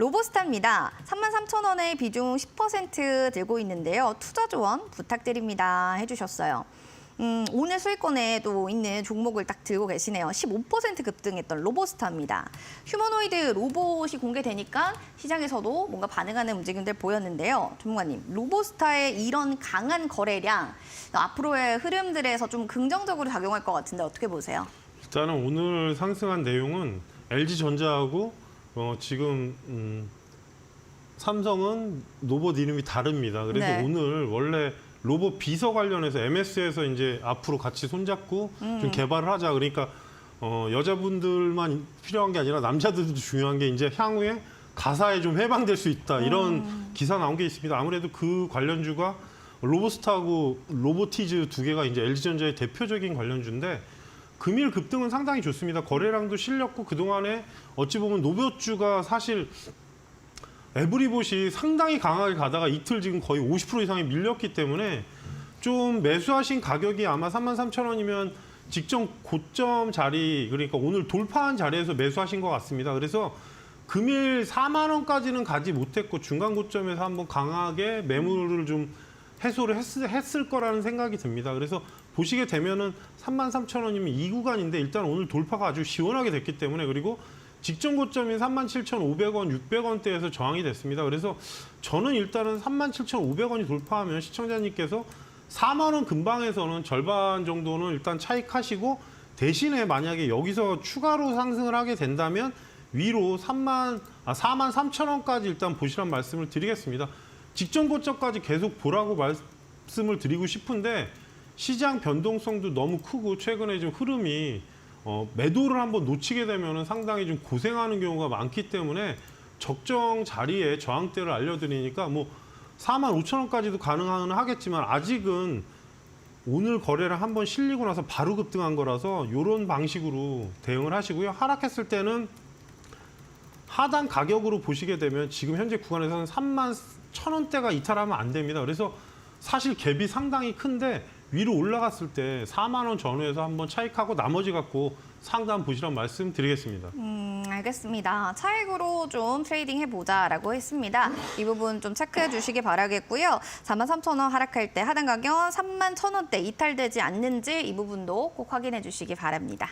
로보스타입니다. 33,000원의 비중 10% 들고 있는데요. 투자 조언 부탁드립니다. 해주셨어요. 음, 오늘 수익권에도 있는 종목을 딱 들고 계시네요. 15% 급등했던 로보스타입니다. 휴머노이드 로봇이 공개되니까 시장에서도 뭔가 반응하는 움직임들 보였는데요. 전문가님, 로보스타의 이런 강한 거래량 앞으로의 흐름들에서 좀 긍정적으로 작용할 것 같은데 어떻게 보세요? 일단은 오늘 상승한 내용은 LG전자하고 어, 지금 음, 삼성은 로봇 이름이 다릅니다. 그래서 네. 오늘 원래 로봇 비서 관련해서 MS에서 이제 앞으로 같이 손잡고 좀 개발을 하자. 그러니까 어, 여자분들만 필요한 게 아니라 남자들도 중요한 게 이제 향후에 가사에 좀 해방될 수 있다 이런 기사 나온 게 있습니다. 아무래도 그 관련주가 로보스타하고 로보티즈 두 개가 이제 LG전자의 대표적인 관련주인데 금일 급등은 상당히 좋습니다. 거래량도 실렸고 그동안에 어찌 보면 노베어주가 사실 에브리봇이 상당히 강하게 가다가 이틀 지금 거의 50% 이상이 밀렸기 때문에 좀 매수하신 가격이 아마 33,000원이면 직전 고점 자리 그러니까 오늘 돌파한 자리에서 매수하신 것 같습니다. 그래서 금일 4만 원까지는 가지 못했고 중간 고점에서 한번 강하게 매물을 좀 해소를 했을, 했을 거라는 생각이 듭니다. 그래서 보시게 되면은 33,000원이면 이 구간인데 일단 오늘 돌파가 아주 시원하게 됐기 때문에 그리고 직전 고점인 37,500원, 600원대에서 저항이 됐습니다. 그래서 저는 일단은 37,500원이 돌파하면 시청자님께서 4만 원 근방에서는 절반 정도는 일단 차익하시고 대신에 만약에 여기서 추가로 상승을 하게 된다면 위로 3만 아 4만 3천 원까지 일단 보시란 말씀을 드리겠습니다. 직전 고점까지 계속 보라고 말씀을 드리고 싶은데 시장 변동성도 너무 크고 최근에 좀 흐름이 어, 매도를 한번 놓치게 되면 상당히 좀 고생하는 경우가 많기 때문에 적정 자리에 저항대를 알려드리니까 뭐 4만 5천 원까지도 가능은 하겠지만 아직은 오늘 거래를 한번 실리고 나서 바로 급등한 거라서 이런 방식으로 대응을 하시고요. 하락했을 때는 하단 가격으로 보시게 되면 지금 현재 구간에서는 3만 천 원대가 이탈하면 안 됩니다. 그래서 사실 갭이 상당히 큰데 위로 올라갔을 때 4만 원 전후에서 한번 차익하고 나머지 갖고 상담 보시란 말씀 드리겠습니다. 음, 알겠습니다. 차익으로 좀 트레이딩 해보자라고 했습니다. 이 부분 좀 체크해 주시기 바라겠고요. 43,000원 하락할 때 하단 가격 31,000원대 이탈되지 않는지 이 부분도 꼭 확인해 주시기 바랍니다.